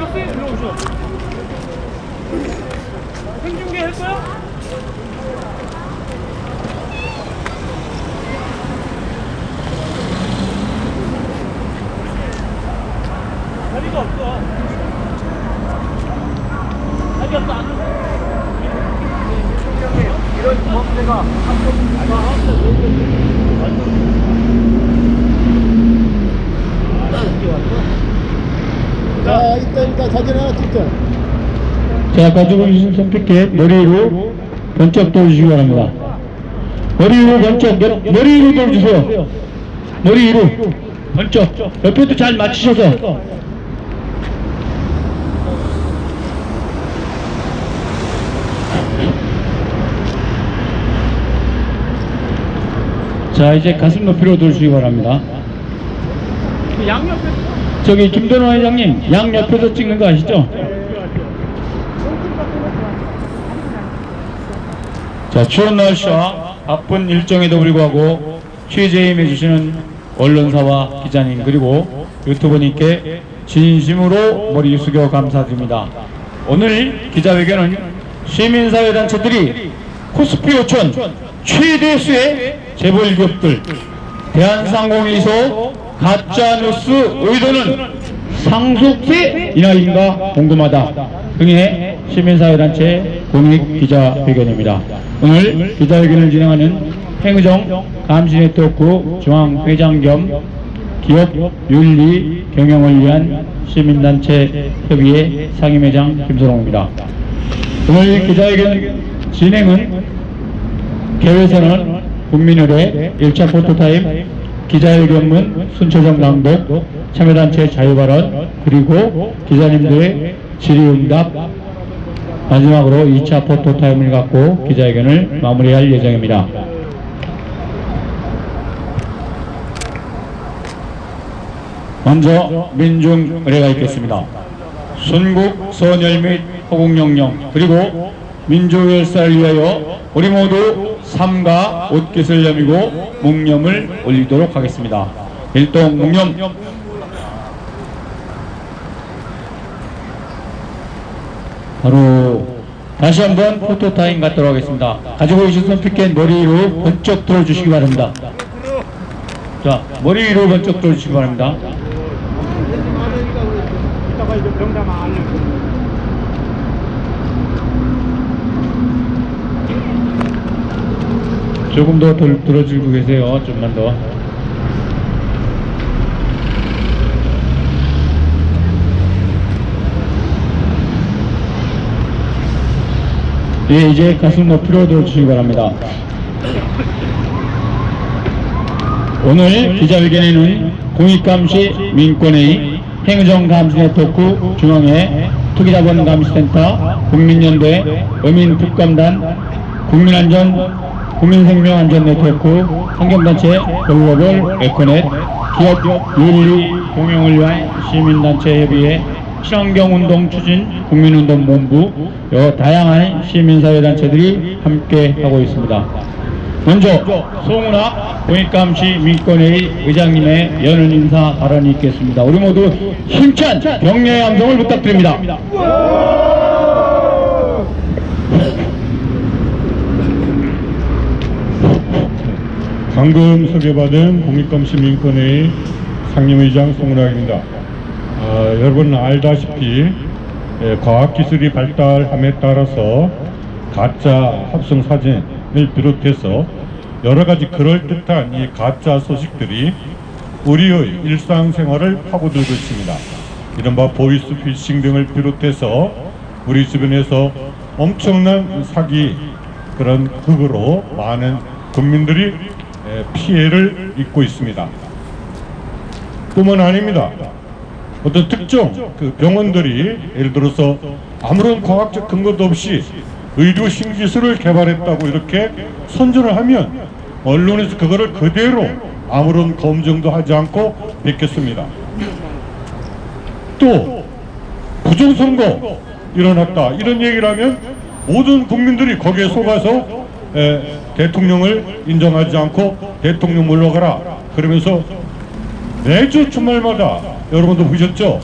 들었어요? 일로 오셔. 생중계 할 거야? 자리가 없어. 자리 없어, 안 오세요. 이런 범죄가 자, 이따니까 사진 하나 찍자. 자, 가지고 계신 손피켓 머리 위로 번쩍 돌주시기 바랍니다. 머리 위로 번쩍, 머- 머리 위로 돌주세요. 머리 위로 번쩍. 옆에도 잘 맞추셔서. 자, 이제 가슴 높이로 돌주시기 바랍니다. 그 양옆에 저기 김도노 회장님, 양 옆에서 찍는 거 아시죠? 자, 추운 날씨와 바쁜 일정에도 불구하고 취재에 임해 주시는 언론사와 기자님 그리고 유튜버님께 진심으로 머리 숙여 감사드립니다. 오늘 기자회견은 시민사회단체들이 코스피 5천 최대 수의 재벌기업들 대한상공에서 가짜뉴스 의도는 상속세 인하인가 궁금하다 등의 시민사회단체 공익 기자회견입니다. 오늘 기자회견을 진행하는 행정 감시네트워크 중앙회장 겸 기업 윤리 경영을 위한 시민단체 협의회 상임회장 김선홍입니다. 오늘 기자회견 진행은 개회선언 국민의례 1차 포토타임 기자회견문 순초정 낭독 참여단체 자유발언 그리고 기자님들의 질의응답 마지막으로 2차 포토타임을 갖고 기자회견을 마무리할 예정입니다. 먼저 민중 의례가 있겠습니다. 순국 선열 및 호국영령 그리고 민족열사를 위하여 우리 모두 삼가 옷깃을 여미고 묵념을 올리도록 하겠습니다. 일동 묵념 바로 다시 한번 포토타임 갖도록 하겠습니다. 가지고 계신 손피켓 머리 위로 번쩍 들어주시기 바랍니다. 자, 머리 위로 번쩍 들어주시기 바랍니다. 이따가 이제 병담 안 해. 조금 더 들, 들어주고 계세요. 좀만 더. 예, 이제 가슴 높이로 들어주시기 바랍니다. 오늘 기자회견에는 공익감시 민권회의 행정감시네트워크 중앙회 투기자본감시센터 국민연대 어민특감단 국민안전 국민생명안전네트워크 환경단체 글로벌 에코넷 기업 윤리 공영을 위한 시민단체 협의회 친환경운동 추진 국민운동본부 여 다양한 시민사회단체들이 함께 하고 있습니다. 먼저 송은학 공익감시 민권회의 의장님의 연은 인사 발언이 있겠습니다. 우리 모두 힘찬 격려의 함성을 부탁드립니다. 방금 소개받은 공익감시민권회의 상임의장 송은학입니다. 아, 여러분 알다시피 예, 과학기술이 발달함에 따라서 가짜 합성 사진을 비롯해서 여러 가지 그럴듯한 이 가짜 소식들이 우리의 일상생활을 파고들고 있습니다. 이른바 보이스 피싱 등을 비롯해서 우리 주변에서 엄청난 사기 그런 극으로 많은 국민들이 에, 피해를 입고 있습니다. 뿐만 아닙니다. 어떤 특정 그 병원들이 예를 들어서 아무런 과학적 근거도 없이 의료 신기술을 개발했다고 이렇게 선전을 하면 언론에서 그거를 그대로 아무런 검증도 하지 않고 뵙겠습니다. 또 부정선거 일어났다 이런 얘기를 하면 모든 국민들이 거기에 속아서 에, 대통령을 인정하지 않고 대통령 물러가라 그러면서 매주 주말마다 여러분도 보셨죠?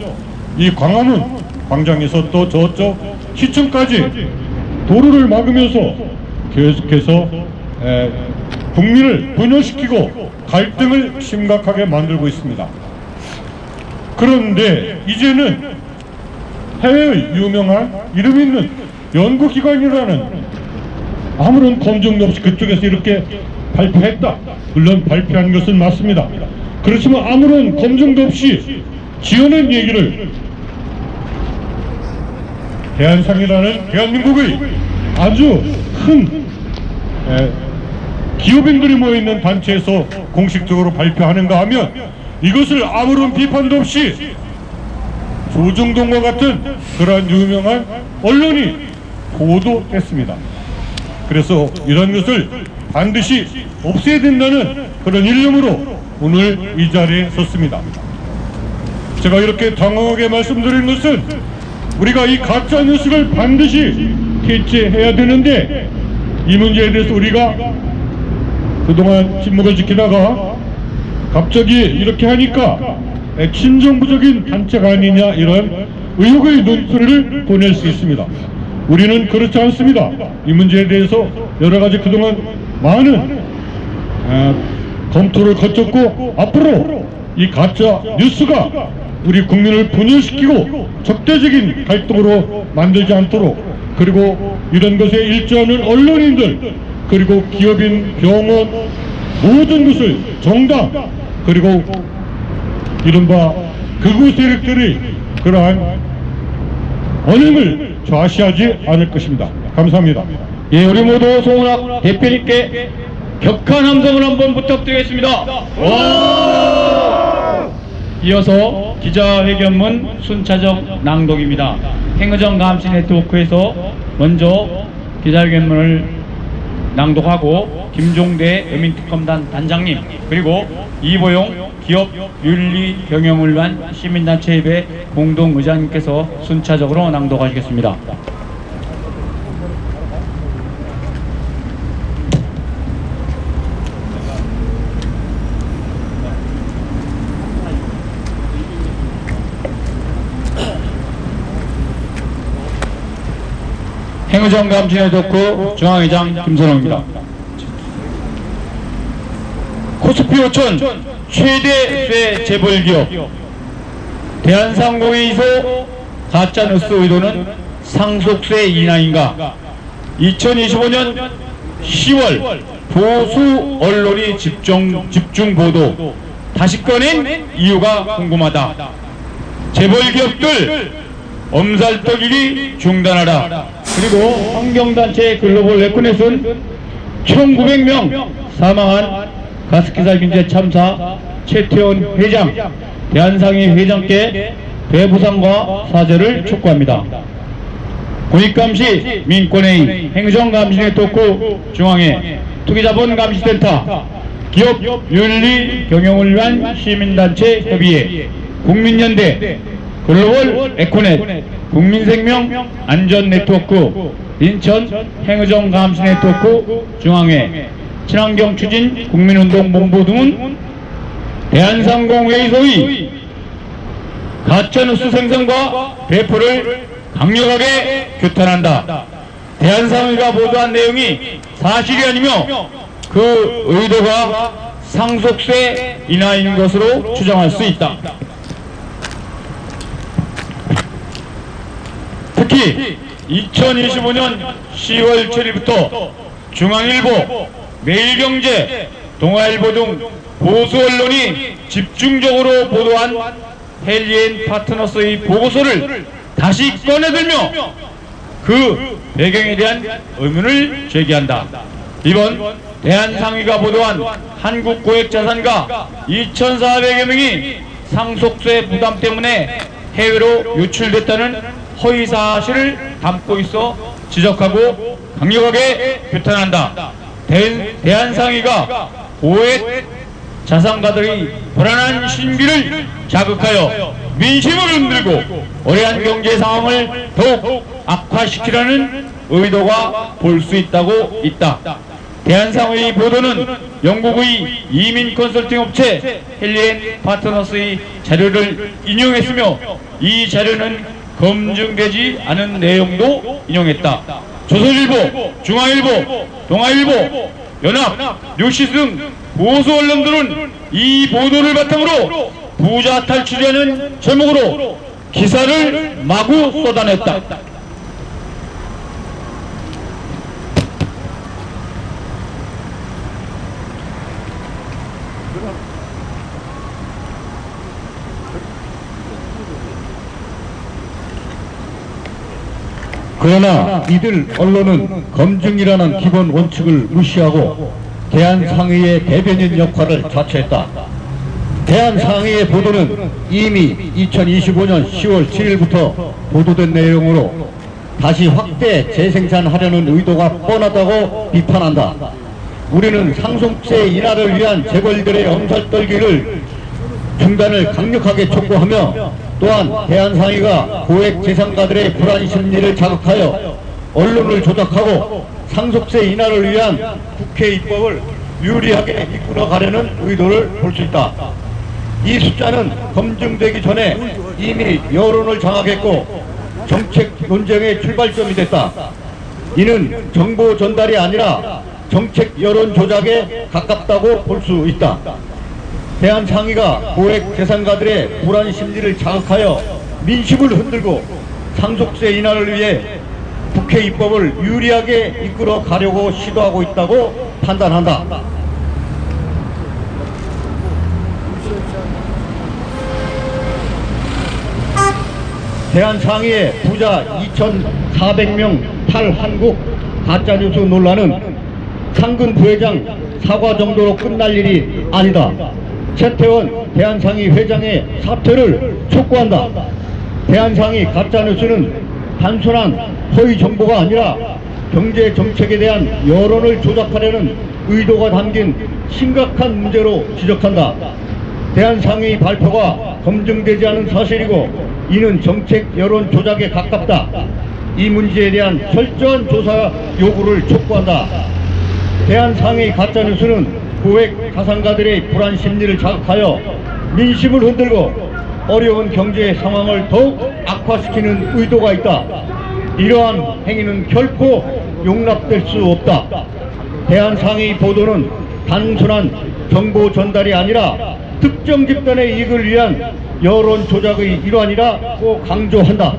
이 광화문 광장에서 또 저쪽 시청까지 도로를 막으면서 계속해서 에, 국민을 분열시키고 갈등을 심각하게 만들고 있습니다. 그런데 이제는 해외의 유명한 이름 있는 연구기관이라는 아무런 검증도 없이 그쪽에서 이렇게 발표했다. 물론 발표한 것은 맞습니다. 그렇지만 아무런 검증도 없이 지어낸 얘기를 대한상이라는 대한민국의 아주 큰 에, 기업인들이 모여있는 단체에서 공식적으로 발표하는가 하면 이것을 아무런 비판도 없이 조중동과 같은 그러한 유명한 언론이 보도했습니다. 그래서 이런 것을 반드시 없애야 된다는 그런 일념으로 오늘 이 자리에 섰습니다. 제가 이렇게 당황하게 말씀드린 것은 우리가 이 가짜 뉴스를 반드시 퇴치해야 되는데 이 문제에 대해서 우리가 그동안 침묵을 지키다가 갑자기 이렇게 하니까 에, 친정부적인 단체가 아니냐 이런 의혹의 눈초리를 보낼 수 있습니다. 우리는 그렇지 않습니다. 이 문제에 대해서 여러 가지 그동안 많은 아, 검토를 거쳤고 앞으로 이 가짜 뉴스가 우리 국민을 분열시키고 적대적인 갈등으로 만들지 않도록 그리고 이런 것에 일조하는 언론인들 그리고 기업인 병원 모든 것을 정당 그리고 이른바 극우 세력들이 그러한 언행을 좌시하지 않을 것입니다. 감사합니다. 예, 우리 모두 송은학 대표님께 격한 함성을 한번 부탁드리겠습니다. 이어서 기자회견문 순차적 낭독입니다. 행의정 감시 네트워크에서 먼저 기자회견문을 낭독하고 김종대 ö민특검단 단장님 그리고 이보용 기업 윤리 경영을 위한 시민단체 협의 공동 의장님께서 순차적으로 낭독하시겠습니다. 행의정 감시회 덕후 중앙회장 김선호입니다. 코스피 5천 최대 쇠 재벌 기업. 대한상공에 의소 가짜뉴스 의도는 상속세 인하인가? 2025년 10월 보수 언론이 집중, 집중 보도. 다시 꺼낸 이유가 궁금하다. 재벌 기업들 엄살떡이리 중단하라. 그리고 환경단체 글로벌 레코넷은 1900명 사망한 가스기사 균제 참사 최태원 회장 대한상의 회장께 배부상과 사죄를 촉구합니다. 공익감시 민권회의 행정감시의 토크 중앙회 투기자본감시센터 기업 윤리 경영을 위한 시민단체 협의회 국민연대 글로벌 에코넷 국민생명 안전네트워크 인천 행의정 감시 네트워크 중앙회 친환경 추진 국민운동 본부 등은 대한상공회의소의 가짜뉴스 생성과 배포를 강력하게 규탄한다. 대한상의가 보도한 내용이 사실이 아니며 그 의도가 상속세 인하인 것으로 추정할 수 있다. 특히 2025년 10월 7일부터 중앙일보, 매일경제, 동아일보 등 보수 언론이 집중적으로 보도한 헬리엔 파트너스의 보고서를 다시 꺼내들며 그 배경에 대한 의문을 제기한다. 이번 대한상의가 보도한 한국 고액자산가 2,400여 명이 상속세 부담 때문에 해외로 유출됐다는 허위 사실을 담고 있어 지적하고 강력하게 규탄한다. 대, 대한상의가 고액 자산가들의 불안한 신비를 자극하여 민심을 흔들고 어려운 경제 상황을 더욱 악화시키려는 의도가 볼 수 있다고 있다. 대한상의 보도는 영국의 이민 컨설팅 업체 헬리엔 파트너스의 자료를 인용했으며 이 자료는 검증되지 않은 내용도 인용했다. 조선일보, 중앙일보, 동아일보, 연합, 뉴시스 등 보수 언론들은 이 보도를 바탕으로 부자 탈출이라는 제목으로 기사를 마구 쏟아냈다. 그러나 이들 언론은 검증이라는 기본 원칙을 무시하고 대한상의의 대변인 역할을 자처했다. 대한상의의 보도는 이미 2025년 10월 7일부터 보도된 내용으로 다시 확대 재생산하려는 의도가 뻔하다고 비판한다. 우리는 상속세 인하를 위한 재벌들의 엄살떨기를 중단을 강력하게 촉구하며 또한 대한상의가 고액 재산가들의 불안 심리를 자극하여 언론을 조작하고 상속세 인하를 위한 국회 입법을 유리하게 이끌어가려는 의도를 볼 수 있다. 이 숫자는 검증되기 전에 이미 여론을 장악했고 정책 논쟁의 출발점이 됐다. 이는 정보 전달이 아니라 정책 여론 조작에 가깝다고 볼 수 있다. 대한상의가 고액 재산가들의 불안 심리를 자극하여 민심을 흔들고 상속세 인하를 위해 국회 입법을 유리하게 이끌어 가려고 시도하고 있다고 판단한다. 대한상의의 부자 2,400명 탈한국 가짜뉴스 논란은 상근 부회장 사과 정도로 끝날 일이 아니다. 최태원 대한상의 회장의 사퇴를 촉구한다. 대한상의 가짜뉴스는 단순한 허위 정보가 아니라 경제 정책에 대한 여론을 조작하려는 의도가 담긴 심각한 문제로 지적한다. 대한상의 발표가 검증되지 않은 사실이고 이는 정책 여론 조작에 가깝다. 이 문제에 대한 철저한 조사 요구를 촉구한다. 대한상의 가짜뉴스는 고액 가상가들의 불안 심리를 자극하여 민심을 흔들고 어려운 경제 상황을 더욱 악화시키는 의도가 있다. 이러한 행위는 결코 용납될 수 없다. 대한상의 보도는 단순한 정보 전달이 아니라 특정 집단의 이익을 위한 여론 조작의 일환이라고 강조한다.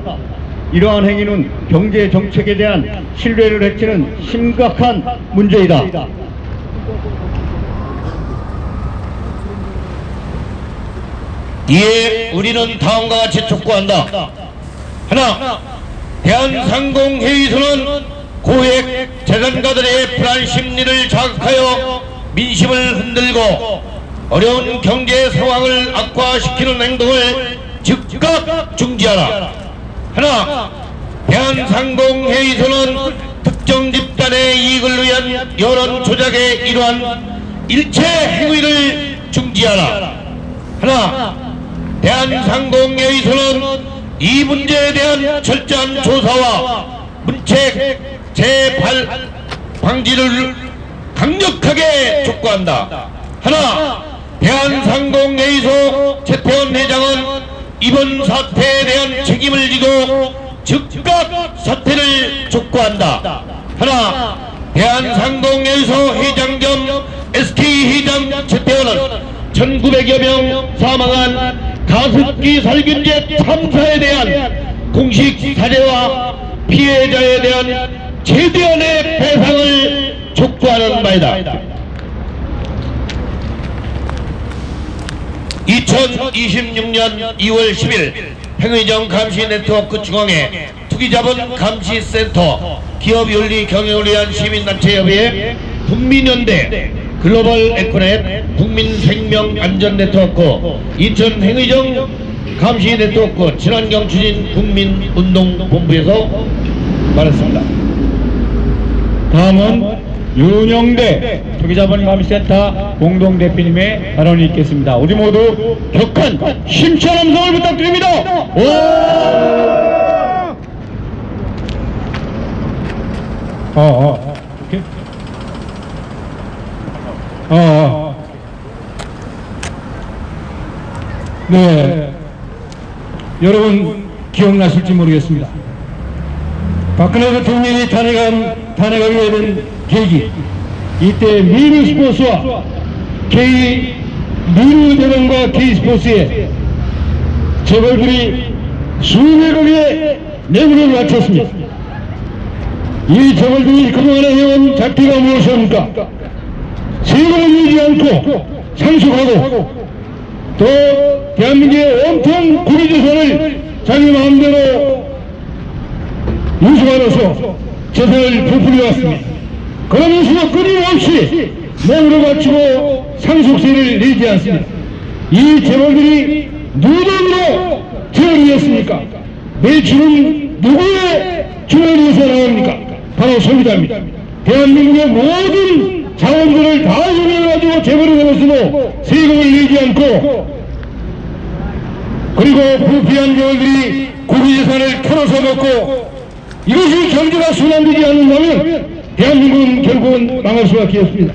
이러한 행위는 경제 정책에 대한 신뢰를 해치는 심각한 문제이다. 이에 우리는 다음과 같이 촉구한다. 하나, 대한상공회의소는 고액 재산가들의 불안 심리를 자극하여 민심을 흔들고 어려운 경제 상황을 악화시키는 행동을 즉각 중지하라. 하나, 대한상공회의소는 특정 집단의 이익을 위한 여론 조작에 이러한 일체 행위를 중지하라. 하나, 대한상공회의소는 이 문제에 대한 철저한 조사와 문책 재발 방지를 강력하게 촉구한다. 하나, 대한상공회의소 최태원 회장은 이번 사태에 대한 책임을 지고 즉각 사퇴를 촉구한다. 하나, 대한상공회의소 회장 겸 SK 회장 최태원은 1900여 명 사망한 가습기 살균제 참사에 대한 공식 사죄와 피해자에 대한 최대한의 배상을 촉구하는 바이다. 2026년 2월 10일 행의정 감시 네트워크 중앙회 투기자본 감시센터 기업윤리 경영을 위한 시민단체협의회 국민연대 글로벌 에코넷 국민생명안전네트워크 인천 행의정 감시 네트워크 친환경 추진 국민운동본부에서 말했습니다. 다음은 윤영대 투기자본 감시센터 공동대표님의 발언이 있겠습니다. 우리 모두 격한 힘찬 함성을 부탁드립니다. 오! 어, 어, 이렇게? 어, 어. 네. 여러분, 기억나실지 모르겠습니다. 박근혜 대통령이 탄핵한, 탄핵하게 된 계기, 이때 미르 스포츠와 K, 미르 대련과 K 스포츠에 재벌들이 수백억의 뇌물을 바쳤습니다. 이 재벌들이 그동안에 해온 작태가 무엇입니까? 세금을 내지 않고 상속하고 또 대한민국의 온통 국유재산을 자기 마음대로 인수하면서 재산을 부풀려 왔습니다. 그러면서도 끊임없이 뇌물을 바치고 상속세를 내지 않습니다. 이 재벌들이 누구로 재벌이 했습니까? 매출은 누구의 주머니에서 나옵니까? 바로 소비자입니다. 대한민국의 모든 자원들을 다 이용해가지고 재벌을 해서도 세금을 내지 않고 그리고 부패한 재벌들이 국유재산을 털어서 먹고 이것이 경제가 순환되지 않는다면 대한민국은 결국은 망할 수밖에 없습니다.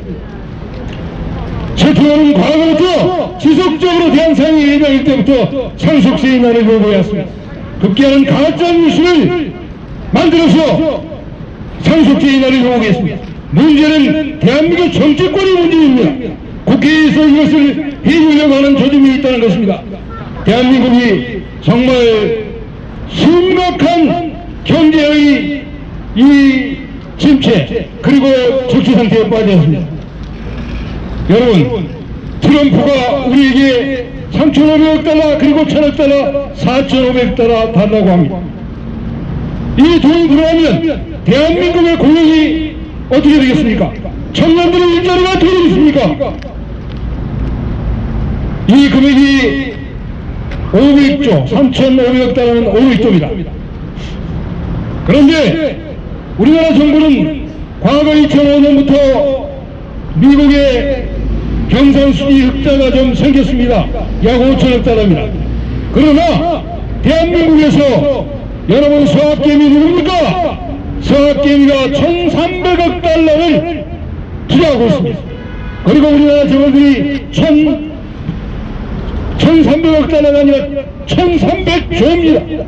최태원은 과거부터 지속적으로 대한상이 예정일 때부터 상속세의 날을 요구해왔습니다. 급기야는 가짜뉴스를 만들어서 상속세의 날을 요구했습니다. 문제는 대한민국 정치권의 문제입니다. 국회에서 이것을 해주려고 하는 조짐이 있다는 것입니다. 대한민국이 정말 심각한 경제의 이 침체 그리고 적시 상태에 빠졌습니다. 여러분 트럼프가 우리에게 3,500억 달러 그리고 1,000억 달러 4,500억 달러 달라고 합니다. 이 돈이 들어오면 대한민국의 공역이 어떻게 되겠습니까? 청년들의 일자리가 어떻게 되겠습니까? 이 금액이 500조, 3,500억 달러는 500조입니다. 그런데 우리나라 정부는 과거 2005년부터 미국의 경상수지 흑자가 좀 생겼습니다. 약 5천억 달러입니다. 그러나 대한민국에서 여러분 서학개미 누굽니까? 서학개미가 1,300억 달러를 투자하고 있습니다. 그리고 우리나라 재벌들이 1,000 1300억 달러가 아니라 1300조입니다.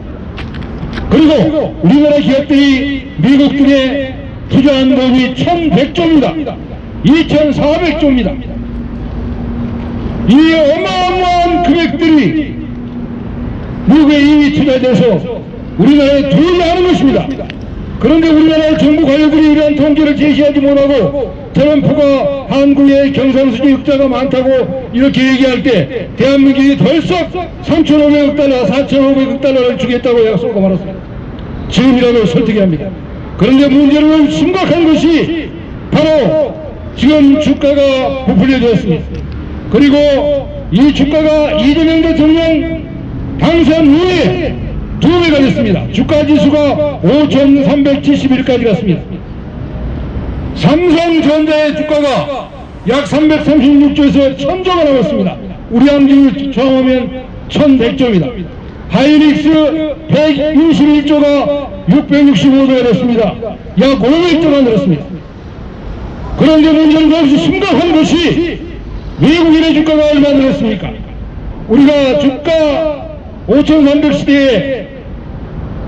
그리고 우리나라 기업들이 미국들에 투자한 돈이 1100조입니다. 2400조입니다. 이 어마어마한 금액들이 미국에 이미 투자돼서 우리나라에 들어오지 않은 것입니다. 그런데 우리나라 정부 관료들이 이러한 통계를 제시하지 못하고 트럼프가 한국의 경상수지 흑자가 많다고 이렇게 얘기할 때 대한민국이 덜썩 3,500억 달러, 4,500억 달러를 주겠다고 약속하고 말았습니다. 지금이라도 설득해야 합니다. 그런데 문제는 심각한 것이 바로 지금 주가가 부풀려졌습니다. 그리고 이 주가가 이재명 대통령 당선 후에 두 배가 됐습니다. 주가 지수가 5,371까지 갔습니다. 삼성전자의 주가가 약 336조에서 1000조가 나왔습니다. 우리 함정을 저항하면 1100조입니다. 하이닉스 121조가 665조가 됐습니다. 약 500조가 늘었습니다. 그런데 문제는 그것이 심각한 것이 외국인의 주가가 얼마 늘었습니까? 우리가 주가 5,300 시대에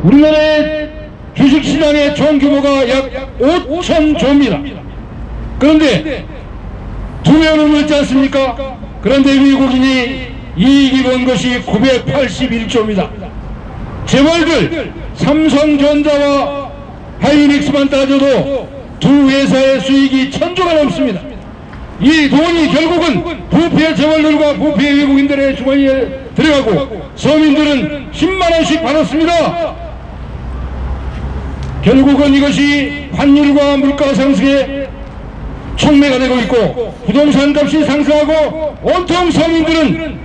우리나라의 주식시장의 총 규모가 약 5천조입니다. 그런데 두 배는 넘지 않습니까? 그런데 외국인이 이익이 본 것이 981조입니다. 재벌들 삼성전자와 하이닉스만 따져도 두 회사의 수익이 천조가 넘습니다. 이 돈이 결국은 부패 재벌들과 부패 외국인들의 주머니에 들어가고 서민들은 10만 원씩 받았습니다. 결국은 이것이 환율과 물가 상승에 촉매가 되고 있고 부동산 값이 상승하고 온통 서민들은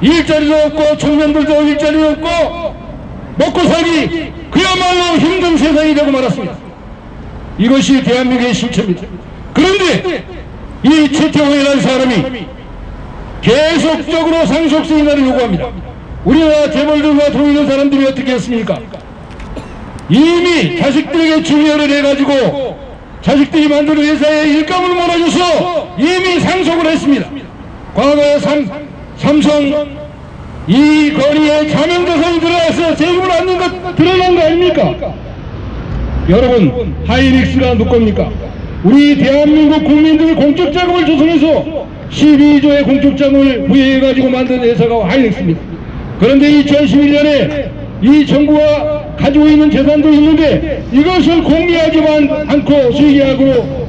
일자리도 없고 청년들도 일자리도 없고 먹고 살기 그야말로 힘든 세상이 되고 말았습니다. 이것이 대한민국의 실체입니다. 그런데 이 최태원이라는 사람이 계속적으로 상속세 인하를 요구합니다. 우리나라 재벌들과 돈 있는 사람들이 어떻게 했습니까? 이미 자식들에게 중요를 해가지고 자식들이 만드는 회사에 일감을 몰아줘서 이미 상속을 했습니다. 과거에 삼, 삼성 이 거리에 자명조선이 들어와서 세금을 안는 것 드러난 거 아닙니까? 여러분 하이닉스가 누굽니까? 우리 대한민국 국민들의 공적 자금을 조성해서 12조의 공적 자금을 부여해 가지고 만든 회사가 하이닉스입니다. 그런데 2011년에 이 정부가 가지고 있는 재산도 있는데 이것을 공개하지만 않고 수의계약으로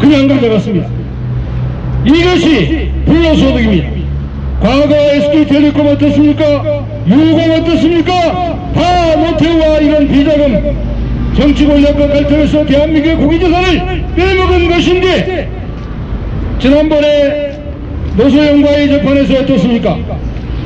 그냥 가져갔습니다. 이것이 불로소득입니다. 과거 SK텔레콤 어떻습니까? 유공 어떻습니까? 다 노태우와 이런 비자금 정치 권력과 갈등에서 대한민국의 국위재산을 빼먹은 것인데 지난번에 노소영과의 재판에서 어떻습니까?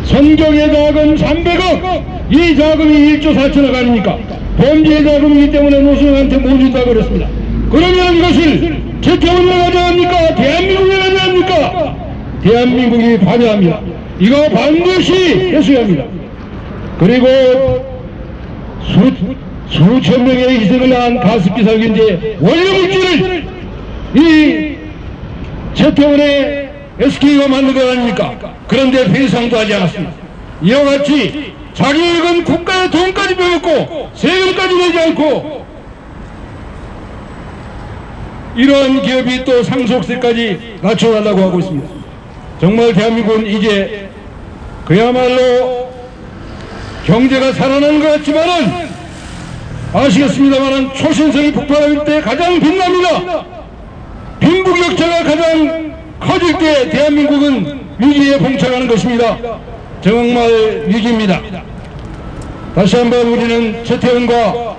선경의 자금 300억 이 자금이 1조 4천억 아닙니까? 범죄 자금이기 때문에 노소영한테 못 준다고 그랬습니다. 그러면 이것을 재태원을 가져갑니까? 대한민국이 가져갑니까? 대한민국이 반대합니다. 이거 반드시 했어야 합니다. 그리고 수, 수천 명의 희생을 한 가습기 살균제 원료물질을 이 재태원의 SK가 만든 거 아닙니까? 그런데 배상도 하지 않았습니다. 이와 같이 자기익은 국가의 돈까지 빼먹고 세금까지 내지 않고 이러한 기업이 또 상속세까지 낮춰달라고 하고 있습니다. 정말 대한민국은 이제 그야말로 경제가 살아나는 것 같지만은 아시겠습니다만은 초신성이 폭발할 때 가장 빛납니다. 빈부격차가 가장 커질 때 대한민국은 위기에 봉착하는 것입니다. 정말 위기입니다. 다시 한번 우리는 최태원과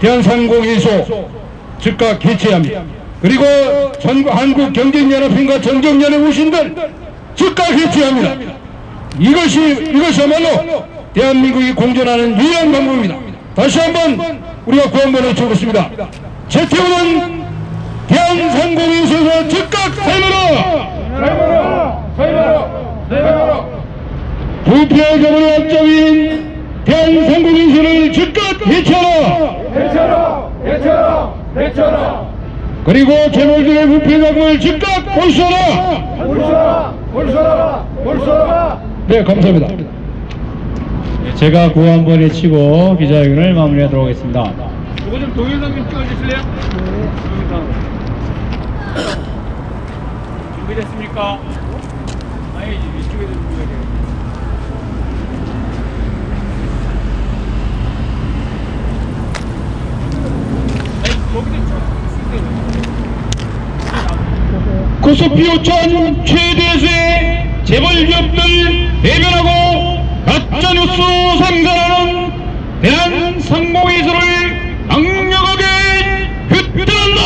대한상공회의소 즉각 개최해야 합니다. 그리고 전 한국경제연합회과 정경련의 우신들 즉각 개최합니다. 이것이 이것이야말로 대한민국이 공존하는 유일한 방법입니다. 다시 한번 우리가 구한번 외쳐보겠습니다. 최태원은 대한상공회의소에서 즉각 사임하라! 부패 저번의 약점인 대한상공회의소를 즉각 개최하라! 그리고 재벌들의 부패 자금을 즉각 몰수하라! 네, 감사합니다. 제가 구호 한번 외치고 기자회견을 마무리하도록 하겠습니다. 이거 좀 동영상 좀 찍어주실래요? 동영상. 준비됐습니까? 아니, 이쪽에서 준비해야 돼요. 코스피오천 최대수의 재벌 기업들 배변하고 가짜뉴스 상산하는 대한 상공회의소를 강력하게 규탄한다!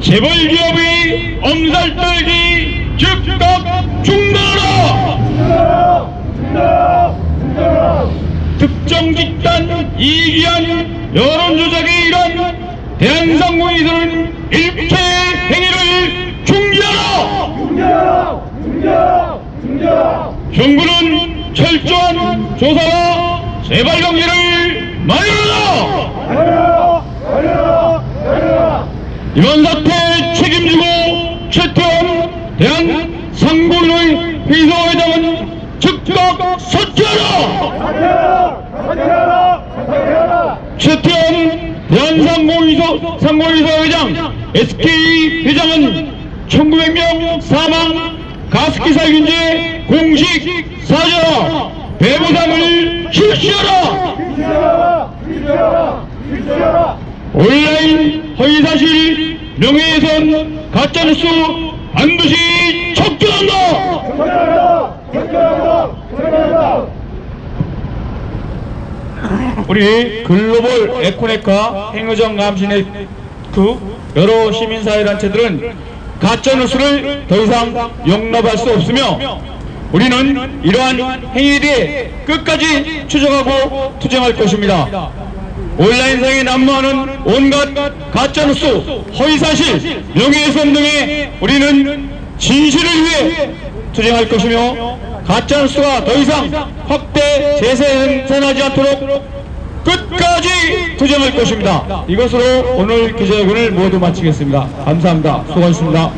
재벌 기업의 엄살떨기 즉각 중단하라! 특정 집단 이기한 여론조작의 일환 대한상공회의소는 일체 행위를 중지하라! 정부는 철저한 조사와 재발 강제를 마련하라! 이번 사태 책임지고 최태원 대한상공회의 회의소회장은 즉각 사퇴하라! 최태원 대한상공회의소 상공회의소 회장 SK 회장은 1900명 사망 가습기 살균제 공식 사죄와 배부상을 실시하라! 온라인 허위사실 명예훼손 가짜뉴스 반드시 척결한다! 우리 글로벌 에코네카 행의정 감시네트 여러 시민사회단체들은 가짜뉴스를 더 이상 용납할 수 없으며 우리는 이러한 행위에 대해 끝까지 추적하고 투쟁할 것입니다. 온라인상에 난무하는 온갖 가짜뉴스, 허위사실, 명예훼손 등에 우리는 진실을 위해 투쟁할 것이며 가짜뉴스가 더 이상 확대 재생산하지 않도록 끝까지 투쟁할 것입니다. 이것으로 오늘 기자회견을 모두 마치겠습니다. 감사합니다. 수고하셨습니다.